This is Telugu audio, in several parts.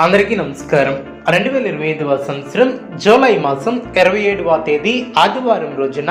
అందరికీ నమస్కారం. రెండు వేల ఇరవై ఐదవ సంవత్సరం జూలై మాసం ఇరవై ఏడవ తేదీ ఆదివారం రోజున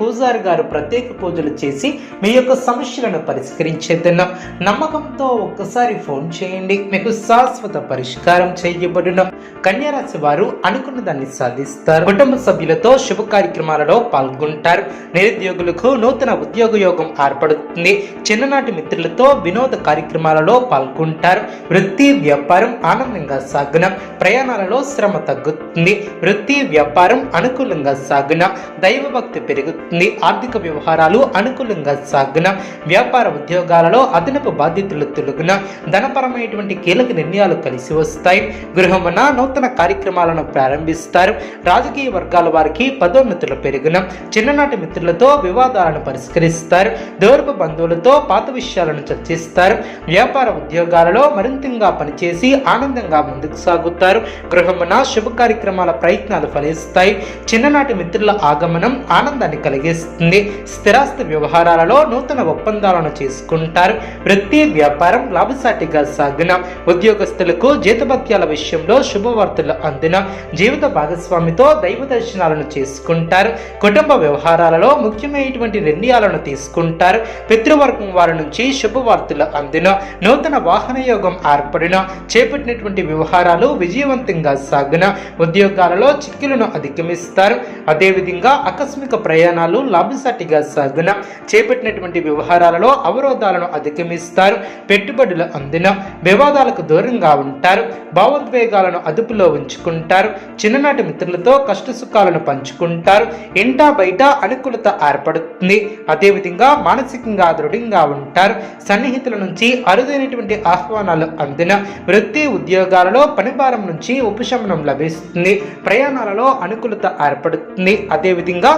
పూజారి గారు ప్రత్యేక పూజలు చేసి మీ యొక్క సమస్యలను పరిష్కరించేద్దాం నమ్మకంతో ఒక్కసారి ఫోన్ చేయండి. మీకు శాశ్వత పరిష్కారం చేయబడిన. కన్యారాశి వారు అనుకున్న దాన్ని సాధిస్తారు. కుటుంబ సభ్యులతో శుభ కార్యక్రమాలలో పాల్గొంటారు. నిరుద్యోగులకు నూతన ఉద్యోగ యోగం ఏర్పడుతుంది. చిన్ననాటి మిత్రులతో వినోద కార్యక్రమాలలో పాల్గొంటారు. వృత్తి వ్యాపారం ఆనందంగా సాగున. ప్రయాణాలలో శ్రమ తగ్గుతుంది. వృత్తి వ్యాపారం అనుకూలంగా సాగున. దైవభక్తి పెరుగుతుంది. ఆర్థిక వ్యవహారాలు అనుకూలంగా సాగున వ్యాపార ఉద్యోగాలలో అదనపు బాధ్యతలు తొలగిన ధనపరమైనటువంటి కీలక నిర్ణయాలు కలిసి వస్తాయి. గృహమున నూతన కార్యక్రమాలను ప్రారంభిస్తారు. రాజకీయ వర్గాల వారికి పదోన్నతులు పెరిగిన చిన్ననాటి మిత్రులతో వివాదాలను పరిష్కరిస్తారు. దూరపు బంధువులతో పాత విషయాలను చర్చిస్తారు. వ్యాపార ఉద్యోగాలలో మరింతంగా పనిచేసి ఆనందంగా ముందుకు సాగుతారు. గృహమున శుభ కార్యక్రమాల ప్రయత్నాలు ఫలిస్తాయి. చిన్ననాటి మిత్రుల ఆగమనం ఆనందాన్ని కలిగి కలిగిస్తుంది. స్థిరాస్తి వ్యవహారాలలో నూతన ఒప్పందాలను చేసుకుంటారు. వృత్తి వ్యాపారం లాభసాటిగా సాగిన ఉద్యోగస్తులకు జీతభత్యాల విషయంలో శుభవార్తలు అందిన జీవిత భాగస్వామితో దైవ దర్శనాలను చేసుకుంటారు. కుటుంబ వ్యవహారాలలో ముఖ్యమైనటువంటి నిర్ణయాలను తీసుకుంటారు. పితృవర్గం వారి నుంచి శుభవార్తలు అందిన నూతన వాహన యోగం ఏర్పడిన చేపట్టినటువంటి వ్యవహారాలు విజయవంతంగా సాగిన ఉద్యోగాలలో చిక్కులను అధిగమిస్తారు. అదేవిధంగా ఆకస్మిక ప్రయాణాలు లాభసాటిగా సాగున చేపట్టినటువంటి వ్యవహారాలలో అవరోధాలను అధిగమిస్తారు పెట్టుబడులు అందిన వివాదాలకు దూరంగా ఉంటారు భావోద్వేగాలను అదుపులో ఉంచుకుంటారు చిన్ననాటి మిత్రులతో కష్ట సుఖాలను పంచుకుంటారు ఇంటా బయట అనుకూలత ఏర్పడుతుంది. అదేవిధంగా మానసికంగా దృఢంగా ఉంటారు సన్నిహితుల నుంచి అరుదైనటువంటి ఆహ్వానాలు అందిన వృత్తి ఉద్యోగాలలో పనిభారం నుంచి ఉపశమనం లభిస్తుంది ప్రయాణాలలో అనుకూలత ఏర్పడుతుంది. అదేవిధంగా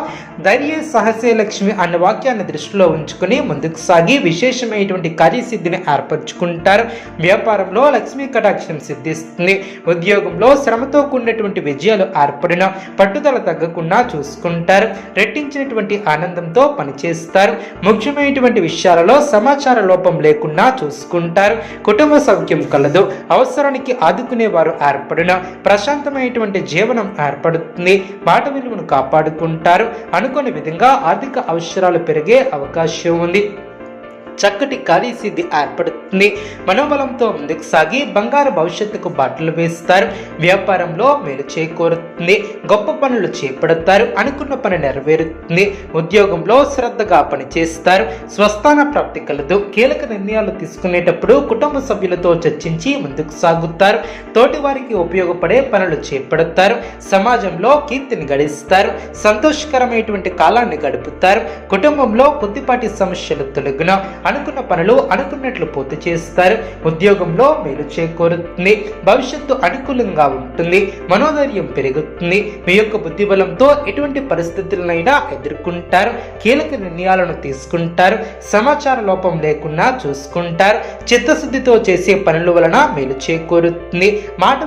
ధైర్య సహసే లక్ష్మి అన్న వాక్యాన్ని దృష్టిలో ఉంచుకుని ముందుకు సాగి విశేషమైనటువంటి కార్యసిద్ధిని ఏర్పరచుకుంటారు. వ్యాపారంలో లక్ష్మీ కటాక్షం సిద్ధిస్తుంది. ఉద్యోగంలో శ్రమతో కూడినటువంటి విజయాలు ఏర్పడిన పట్టుదల తగ్గకుండా చూసుకుంటారు. రెట్టించినటువంటి ఆనందంతో పనిచేస్తారు. ముఖ్యమైనటువంటి విషయాలలో సమాచార లోపం లేకుండా చూసుకుంటారు. కుటుంబ సౌఖ్యం కలదు. అవసరానికి ఆదుకునేవారు ఏర్పడిన ప్రశాంతమైనటువంటి జీవనం ఏర్పడుతుంది. మాట విలువను కాపాడుకుంటారు. అనుకునే ఫలితంగా ఆర్థిక అవసరాలు పెరిగే అవకాశం ఉంది. చక్కటి కార్యసిద్ధి ఏర్పడుతుంది. మనోబలంతో ముందుకు సాగి బంగారు భవిష్యత్తుకు బాటలు వేస్తారు. వ్యాపారంలో మేలు చేకూరుతుంది. గొప్ప పనులు చేపడతారు. అనుకున్న పని నెరవేరుతుంది. ఉద్యోగంలో శ్రద్ధగా పనిచేస్తారు. స్వస్థాన ప్రాప్తి కలదు. కీలక నిర్ణయాలు తీసుకునేటప్పుడు కుటుంబ సభ్యులతో చర్చించి ముందుకు సాగుతారు. తోటి వారికి ఉపయోగపడే పనులు చేపడతారు. సమాజంలో కీర్తిని గడిస్తారు. సంతోషకరమైనటువంటి కాలాన్ని గడుపుతారు. కుటుంబంలో కొద్దిపాటి సమస్యలు తొలగిన అనుకున్న పనులు అనుకున్నట్లు పూర్తి చేస్తారు. ఉద్యోగంలో మేలు చేకూరుతుంది. భవిష్యత్తు అనుకూలంగా ఉంటుంది. మనోధైర్యం పెరుగుతుంది. మీ యొక్క బుద్ధిబలంతో ఎటువంటి పరిస్థితులనైనా ఎదుర్కొంటారు. కీలక నిర్ణయాలను తీసుకుంటారు. సమాచార లోపం లేకుండా చూసుకుంటారు. చిత్తశుద్ధితో చేసే పనుల వలన మేలు చేకూరుతుంది. మాట